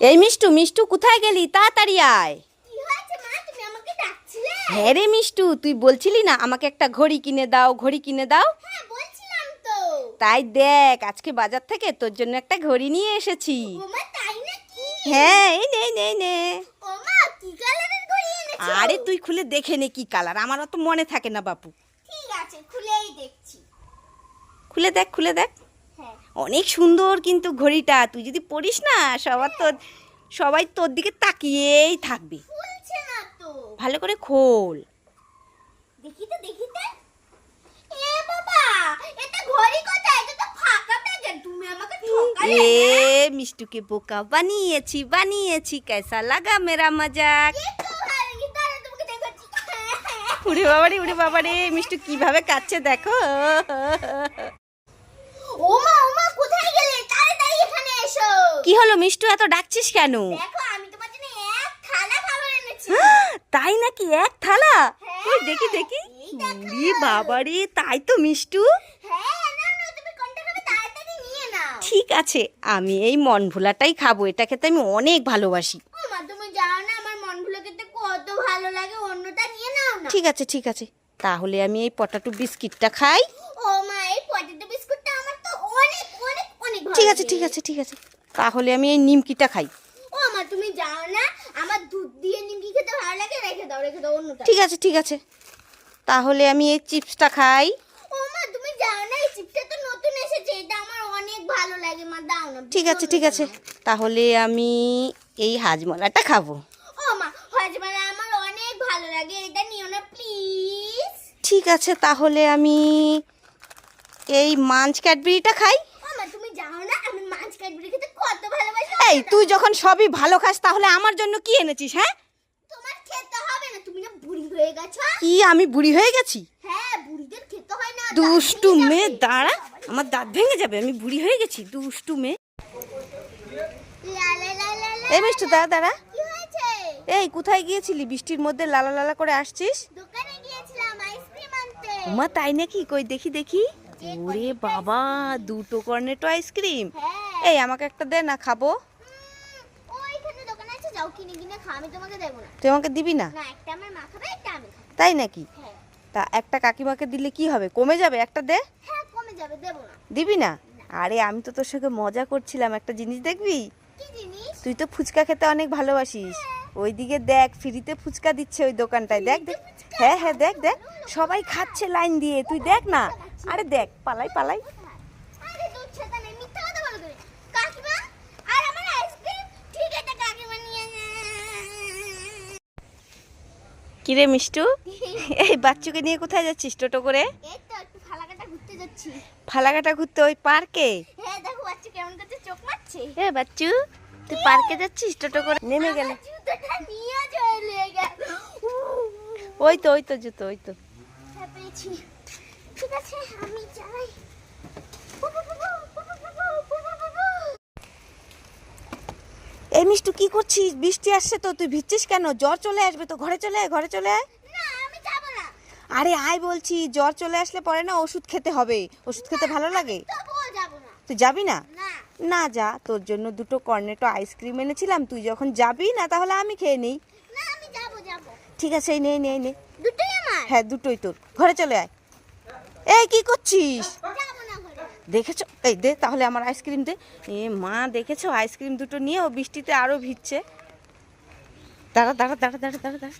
এই মিষ্টু মিষ্টু কোথায় গেলি? তাড়াতাড়ি আয়। হ্যাঁ রে মিষ্টু তুই বলছিলি না আমাকে একটা ঘড়ি কিনে দাও ঘড়ি কিনে দাও? হ্যাঁ তাই দেখ আজকে বাজার থেকে তোর জন্য একটা ঘড়ি নিয়ে এসেছি। হ্যাঁ এই নে নে নে। আরে তুই খুলে দেখে নে কি কালার আমার অত মনে থাকে না বাপু। ঠিক আছে খুলেই দেখছি। খুলে দেখ খুলে দেখ। অনেক সুন্দর কিন্তু ঘড়িটা। তুই যদি পড়িস না সবার তোর সবাই তোর দিকে তাকিয়েই থাকবে। ভালো করে খোল। দেখি তো দেখি তো। এ বাবা এটা ঘড়ি কোথায়? এটা তো ফাঁকা প্যাকেট তুমি আমাকে ঠকালে এ মিষ্টুকে বোকা বানিয়েছি বানিয়েছি কেসা লাগা মেরা মজাক। উড়ে বাবারে উড়ে বাবারে মিষ্টু কীভাবে কাচ্ছে দেখো ওমা ওমা কোথায় গেলে তাড়াতাড়ি এখানে এসো কি হলো মিষ্টু? এত ডাকছিস কেন? দেখো আমি তোমার জন্য এক থালা খাবার এনেছি। তাই নাকি এক থালা? হ্যাঁ, দেখি দেখি। বাবারে তাই তো মিষ্টু। হ্যাঁ ঠিক আছে আমি এই মন ভোলাটাই খাব এটা খেতে আমি অনেক ভালোবাসি। তুমি জানো না আমার মন ভুলে খেতে কত ভালো লাগে অন্যটা নিয়ে নাও না। ঠিক আছে ঠিক আছে তাহলে আমি এই পটাটো বিস্কিটটা খাই। ও মা এই পটেটো বিস্কুটটা আমার তো অনেক অনেক অনেক ঠিক আছে ঠিক আছে ঠিক আছে। তাহলে আমি এই নিমকিটা খাই। ও মা তুমি জানো না আমার দুধ দিয়ে নিমকি খেতে ভালো লাগে? রেখে দাও রেখে দাও অন্যটা। ঠিক আছে ঠিক আছে। তাহলে আমি এই চিপসটা খাই। ও মা তুমি জানো না এই চিপসটা তো নতুন এসেছে এটা আমার অনেক ভালো লাগে মা দাও না ঠিক আছে ঠিক আছে। তাহলে আমি এই হাজমলাটা খাব। ও মা হজমালা আমার অনেক ভালো লাগে এটা নিও না প্লিজ। ঠিক আছে তাহলে আমি এই মাঞ্চ ক্যাডবেরিটা খাই। জানো না আমি মাছ কাটবি খেতে কত ভালোবাসি এই তুই যখন সবই ভালো খাস তাহলে আমার জন্য কি এনেছিস হ্যাঁ? তোমার খেতে হবে না তুমি না বুড়ি হয়ে গেছো। কি আমি বুড়ি হয়ে গেছি? হ্যাঁ বুড়িদের খেতে হয় না দুষ্টু মেয়ে দাঁড়া আমার দাঁত ভেঙে যাবে আমি বুড়ি হয়ে গেছি দুষ্টু মেয়ে। এই মিষ্টু দাঁড়া দাঁড়া। এই কোথায় গিয়েছিলি? বৃষ্টির মধ্যে লালা লালা করে আসছিস? দোকানে গিয়েছিলাম আইসক্রিম আনতে। ওমা তাই নাকি? কই দেখি দেখি। ওরে বাবা দুটো কর্নেটো আইসক্রিম। হ্যাঁ। এই আমাকে একটা দে না খাব? তুই আমাকে দিবি না? তাই নাকি? হ্যাঁ। তা একটা কাকিমাকে দিলে কি হবে? কমে যাবে? একটা দে। হ্যাঁ দিবি না। আরে আমি তো তোর সঙ্গে মজা করছিলাম। একটা জিনিস দেখবি? তুই তো ফুচকা খেতে অনেক ভালোবাসিস। ওইদিকে দেখ ফ্রিতে ফুচকা দিচ্ছে ওই দোকানটায়। দেখ দেখ। হ্যাঁ হ্যাঁ দেখ দেখ। সবাই খাচ্ছে লাইন দিয়ে। তুই দেখ না। আরে দেখ পালাই পালাই। কিরে মিষ্টু? এই বাচ্চুকে নিয়ে কোথায় যাচ্ছিস টোটো করে? এই তো একটু ফালাকাটা ঘুরতে যাচ্ছি। ফালাকাটা ঘুরতে ওই পার্কে? হ্যাঁ দেখো বাচ্চা কেমন করতে চোখ মারছে? এ বাচ্চু তুই পার্কে যাচ্ছিস? টোটো করে নেমে গেলে। ওই তো ওই তো জুতো, ওই তো। এই মিষ্টু, কি করছিস? বৃষ্টি আসছে তো, তুই ভিজছিস কেন? জ্বর চলে আসবে তো, ঘরে চলে আয়, ঘরে চলে আয়। আরে, আয় বলছি, জ্বর চলে আসলে পরে না ওষুধ খেতে হবে। ওষুধ খেতে ভালো লাগে? তুই যাবি না? না যা তোর জন্য দুটো কর্নেটো আইসক্রিম এনেছিলাম তুই যখন যাবি না তাহলে আমি খেয়ে নিই। ঠিক আছে এই নে নে নে। দুটোই আমার? হ্যাঁ দুটোই তোর। ঘরে চলে আয়। এই কি করছিস? দেখেছ? এই দে তাহলে আমার আইসক্রিম দে। এ মা দেখেছ? আইসক্রিম দুটো নিয়ে ও বৃষ্টিতে আরও ভিজছে। দাঁড়া দাঁড়া দাঁড়া দাঁড়া দাঁড়া দাঁড়া।